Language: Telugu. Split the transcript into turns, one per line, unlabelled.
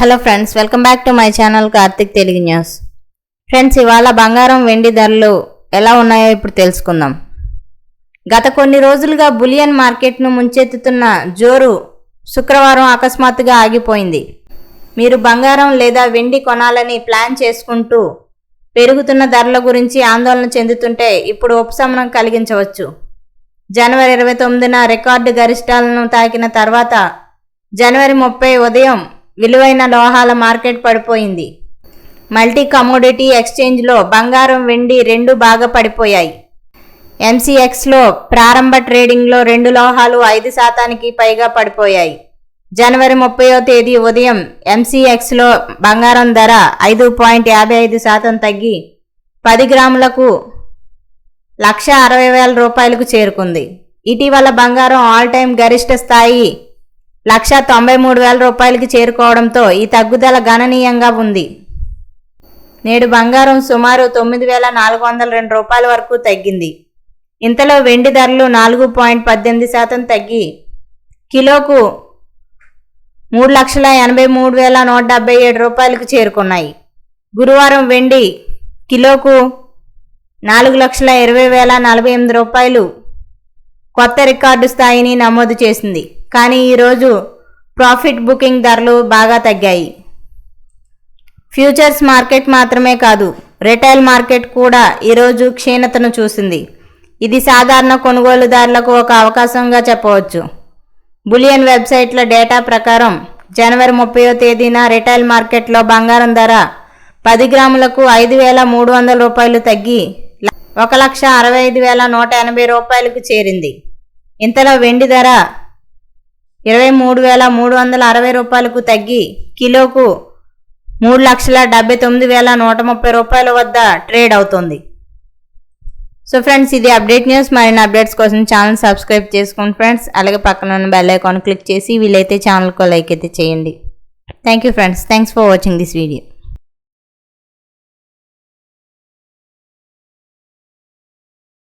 Hello friends welcome back to my channel Karthik Telugu news friends ఇవాళ బంగారం వెండి ధరలు ఎలా ఉన్నాయో ఇప్పుడు తెలుసుకుందాం. గత కొన్ని రోజులుగా బులియన్ మార్కెట్ను ముంచెత్తుతున్న జోరు శుక్రవారం అకస్మాత్తుగా ఆగిపోయింది. మీరు బంగారం లేదా వెండి కొనాలని ప్లాన్ చేసుకుంటూ పెరుగుతున్న ధరల గురించి ఆందోళన చెందుతుంటే ఇప్పుడు ఉపశమనం కలిగించవచ్చు. జనవరి ఇరవై తొమ్మిదిన రికార్డు గరిష్టాలను తాకిన తర్వాత జనవరి ముప్పై ఉదయం విలువైన లోహాల మార్కెట్ పడిపోయింది. మల్టీ కమోడిటీ ఎక్స్చేంజ్లో బంగారం వెండి రెండు బాగా పడిపోయాయి. ఎంసీఎక్స్లో ప్రారంభ ట్రేడింగ్లో రెండు లోహాలు ఐదు శాతానికి పైగా పడిపోయాయి. జనవరి ముప్పయో తేదీ ఉదయం ఎంసీఎక్స్లో బంగారం ధర ఐదు పాయింట్ యాభై ఐదు శాతం తగ్గి పది గ్రాములకు లక్ష అరవై వేల రూపాయలకు చేరుకుంది. ఇటీవల బంగారం ఆల్ టైం గరిష్ట స్థాయి లక్ష తొంభై మూడు వేల రూపాయలకి చేరుకోవడంతో ఈ తగ్గుదల గణనీయంగా ఉంది. నేడు బంగారం సుమారు తొమ్మిది వేల నాలుగు వందల రెండు రూపాయల వరకు తగ్గింది. ఇంతలో వెండి ధరలు నాలుగు పాయింట్ పద్దెనిమిది శాతం తగ్గి కిలోకు మూడు లక్షల ఎనభై మూడు వేల నూట డెబ్బై ఏడు రూపాయలకు చేరుకున్నాయి. గురువారం వెండి కిలోకు నాలుగు లక్షల ఇరవై వేల నలభై ఎనిమిది రూపాయలు కొత్త రికార్డు స్థాయిని నమోదు చేసింది. కానీ ఈరోజు ప్రాఫిట్ బుకింగ్ ధరలు బాగా తగ్గాయి. ఫ్యూచర్స్ మార్కెట్ మాత్రమే కాదు రిటైల్ మార్కెట్ కూడా ఈరోజు క్షీణతను చూసింది. ఇది సాధారణ కొనుగోలుదారులకు ఒక అవకాశంగా చెప్పవచ్చు. బులియన్ వెబ్సైట్ల డేటా ప్రకారం జనవరి ముప్పయో తేదీన రిటైల్ మార్కెట్లో బంగారం ధర పది గ్రాములకు ఐదు వేల మూడు వందల రూపాయలు తగ్గి ఒక లక్ష అరవై ఐదు వేల నూట ఎనభై రూపాయలకు చేరింది. ఇంతలో వెండి ధర ఇరవై మూడు వేల మూడు వందల అరవై రూపాయలకు తగ్గి కిలోకు మూడు లక్షల డెబ్బై తొమ్మిది వేల నూట ముప్పై రూపాయల వద్ద ట్రేడ్ అవుతుంది. సో ఫ్రెండ్స్ ఇది అప్డేట్ న్యూస్. మరిన్ని అప్డేట్స్ కోసం ఛానల్ సబ్స్క్రైబ్ చేసుకోండి ఫ్రెండ్స్. అలాగే పక్కన ఉన్న బెల్ ఐకాన్ క్లిక్ చేసి వీలైతే ఛానల్కు లైక్ అయితే చేయండి. Thank you friends. Thanks for watching this video.